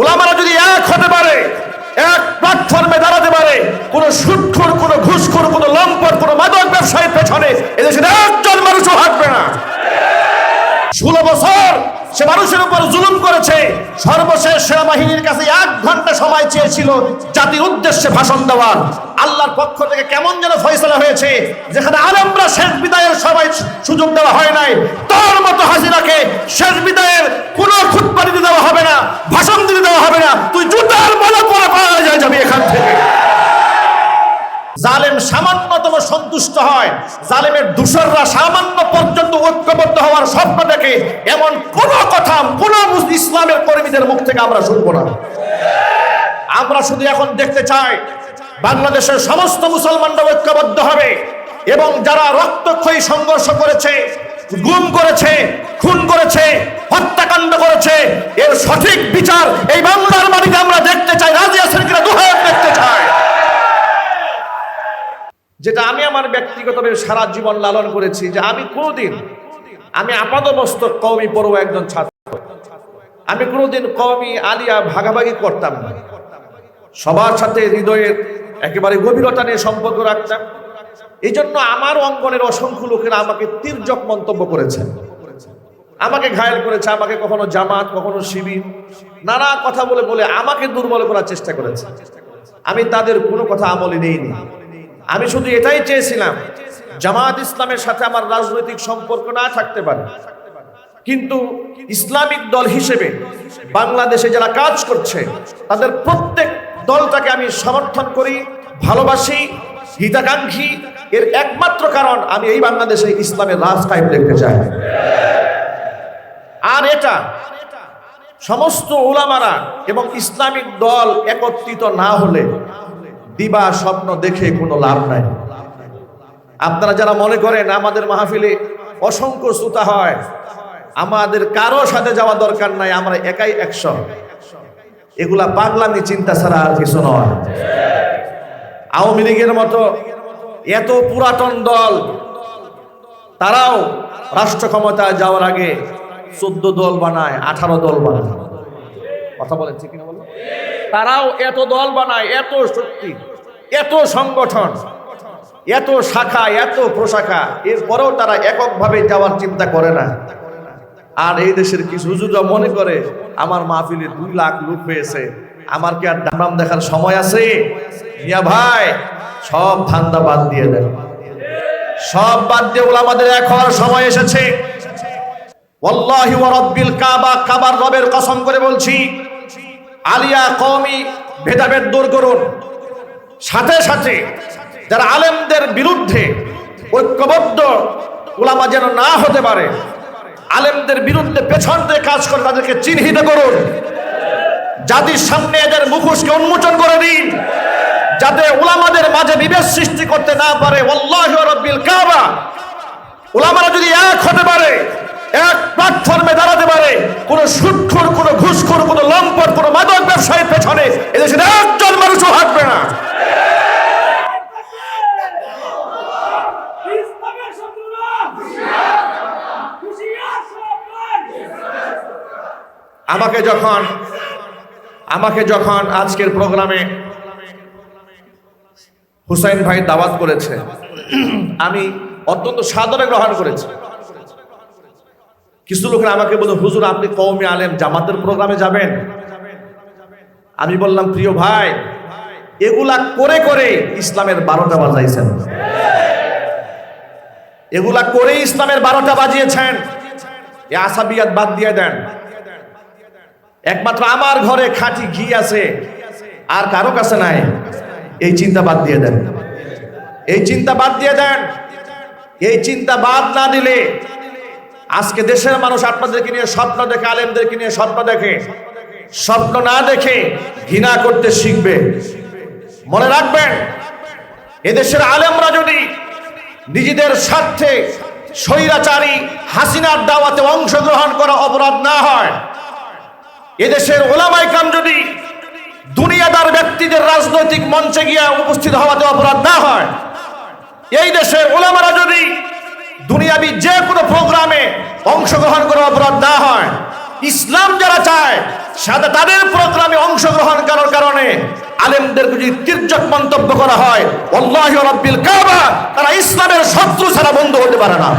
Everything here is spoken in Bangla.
ওলামারা যদি এক হতে পারে, এক প্ল্যাটফর্মে দাঁড়াতে পারে, কোন সুৎখোর কোন ঘুষখোর, কোন লম্পট, কোন মাদক ব্যবসায়ীর পেছনে এদেশের একজন মানুষও হাঁটবে না। ষোলো বছর সে মানুষের উপর জুলুম করেছে, সর্বশেষ সেনাবাহিনীর কাছে এক ঘণ্টা সময় চেয়েছিল জাতির উদ্দেশ্যে ভাষণ দেওয়ার আল্লাহর পক্ষ থেকে কেমন যেন ফয়সলা হয়েছে, যেখানে আলমরা শেষ বিদায়ের সবাই সুযোগ দেওয়া হয় নাই। তার মতো হাসিনাকে শেষ বিদায়ের কোনো খুতবা দিতে দেওয়া হবে না ভাষণ দিতে দেওয়া হবে না তুই জুতার বলা পরে পাওয়া যায় যাবি এখান থেকে জালেম সামান্যতম সন্তুষ্ট হয়। জালেমের দূষররা সামান্য পর্যন্ত ঐক্যবদ্ধ হওয়ার স্বপ্ন দেখে এমন কোন কথা কোন ইসলামের কর্মীদের মুখ থেকে আমরা শুনব না। আমরা শুধু এখন দেখতে চাই, বাংলাদেশের সমস্ত মুসলমানরা ঐক্যবদ্ধ হবে এবং যারা রক্তক্ষয়ী সংঘর্ষ করেছে, গুম করেছে, খুন করেছে, হত্যাকাণ্ড করেছে, এর সঠিক বিচার এই বাংলার আমি আমার ব্যক্তিগতভাবে সারা জীবন লালন করেছি যে আমি কোনোদিন, আমি আপাদমস্তক কওমি পড়ব একজন ছাত্র। আমি কোনোদিন কওমি আলিয়া ভাগাভাগি করতাম না। সবার সাথে হৃদয়ের একেবারে গভীরতা নিয়ে সম্পর্ক রাখতাম। এই জন্য আমার অঙ্গনের অসংখ্য লোকেরা আমাকে তীর্যক মন্তব্য করেছেন। আমাকে ঘায়েল করেছে, আমাকে কখনো জামাত, কখনো শিবির, নানা কথা বলে বলে আমাকে দুর্বল করার চেষ্টা করেছে। আমি তাদের কোনো কথা আমলে নেইনি। আমি শুধু এটাই চেয়েছিলাম, জামাত ইসলামের সাথে আমার রাজনৈতিক সম্পর্ক না থাকতে পারে। কিন্তু ইসলামিক দল হিসেবে বাংলাদেশে যারা কাজ করছে, তাদের প্রত্যেক দলটাকে আমি সমর্থন করি, ভালোবাসি, হিতাকাঙ্ক্ষী। এর একমাত্র কারণ আমি এই বাংলাদেশে ইসলামের রাজ কায়েম দেখতে চাই। আর এটা সমস্ত ওলামারা এবং ইসলামিক দল একত্রিত না হলে দিবা স্বপ্ন দেখে কোনো লাভ নাই। আপনারা যারা মনে করেন আমাদের মাহফিলে অসংখ্য শ্রোতা হয়, আমাদের কারও সাথে যাওয়া দরকার নাই, আমরা একাই একশো। এগুলা পাগলামি চিন্তা ছাড়া আর কিছু নয়। আওয়ামী লীগের মতো এত পুরাতন দল, তারাও রাষ্ট্র ক্ষমতায় যাওয়ার আগে চোদ্দ দল বানায়, আঠারো দল বানায়। কথা বলেন, ঠিক না বলো তারাও এত দল বানায়, এত শক্তি। এত সংগঠন, এত শাখা, এত প্রশাখা, এরপরেও তারা এককভাবে যাওয়ার চিন্তা করে না। আর এই দেশের কিছু হুজুরা মনে করে, আমার মাহফিলে দুই লাখ লোক হয়েছে, আমার কি আর ডামাম দেখার সময় আছে? মিয়া ভাই, সব ধান্দা বাদ দিয়ে দেন। সব বাদ দিয়ে ওগুলো আমাদের এক হওয়ার সময় এসেছে। ওয়াল্লাহি ওয়া কাবা, কাবার রবের কসম করে বলছি, আলিয়া কওমি ভেদাভেদ দূর করুন। সাথে সাথে যারা আলেমদের বিরুদ্ধে ঐক্যবদ্ধ ওলামা যেন না হতে পারে, আলেমদের বিরুদ্ধে পেছন দিয়ে কাজ করে তাদেরকে চিহ্নিত করুন। জাতির সামনে এদের মুখোশকে উন্মোচন করে দিন। যাতে ওলামাদের মাঝে বিভেদ সৃষ্টি করতে না পারে। রাব্বিল কাবা। ওলামারা যদি এক হতে পারে, এক প্ল্যাটফর্মে দাঁড়াতে পারে, কোন সুৎখোর কোন ঘুষখোর, কোন লম্পট, কোন মাদক ব্যবসায়ীর পেছনে এদেশের একজন মানুষও হাঁটবে না। আমাকে যখন আমাকে যখন আজকের প্রোগ্রামে হুসাইন ভাই দাওয়াত করেছে, আমি অত্যন্ত সাদরে গ্রহণ করেছি। কিছু লোকের আমাকে বলল হুজুর, আপনি কৌমি আলেম, জামাতের প্রোগ্রামে যাবেন? আমি বললাম, প্রিয় ভাই, এগুলা করে করে ইসলামের বারোটা বাজাইছেন। এগুলা করে ইসলামের বারোটা বাজিয়েছেন। এ আসাবিয়াত বাদ দিয়ে দেন। একমাত্র আমার ঘরে খাঁটি ঘি আছে, আর কারও কাছে নাই। এই চিন্তা বাদ দিয়ে দেন। এই চিন্তা বাদ দিয়ে দেন। এই চিন্তা বাদ না দিলে আজকে দেশের মানুষ আপনাদেরকে নিয়ে স্বপ্ন দেখে, আলেমদেরকে নিয়ে স্বপ্ন দেখে, স্বপ্ন না দেখে ঘৃণা করতে শিখবে। মনে রাখবেন, এদেশের আলেমরা যদি নিজেদের স্বার্থে স্বৈরাচারী হাসিনার দাওয়াতে অংশগ্রহণ করা অপরাধ না হয় এদেশের ওলামাইকাম যদি দুনিয়াদার ব্যক্তিদের রাজনৈতিক মঞ্চে গিয়া উপস্থিত হওয়াতে অপরাধ না হয়, এই দেশের ওলামারা যদি দুনিয়াবি যে কোনো প্রোগ্রামে অংশগ্রহণ করে অপরাধ না হয়, ইসলাম যারা চায়, সাথে তাদের প্রোগ্রামে অংশগ্রহণ করার কারণে আলেমদের যদি তির্যক মন্তব্য করা হয় আল্লাহ রব্বিল কাবা, তারা ইসলামের শত্রু ছাড়া বন্ধ হতে পারে না।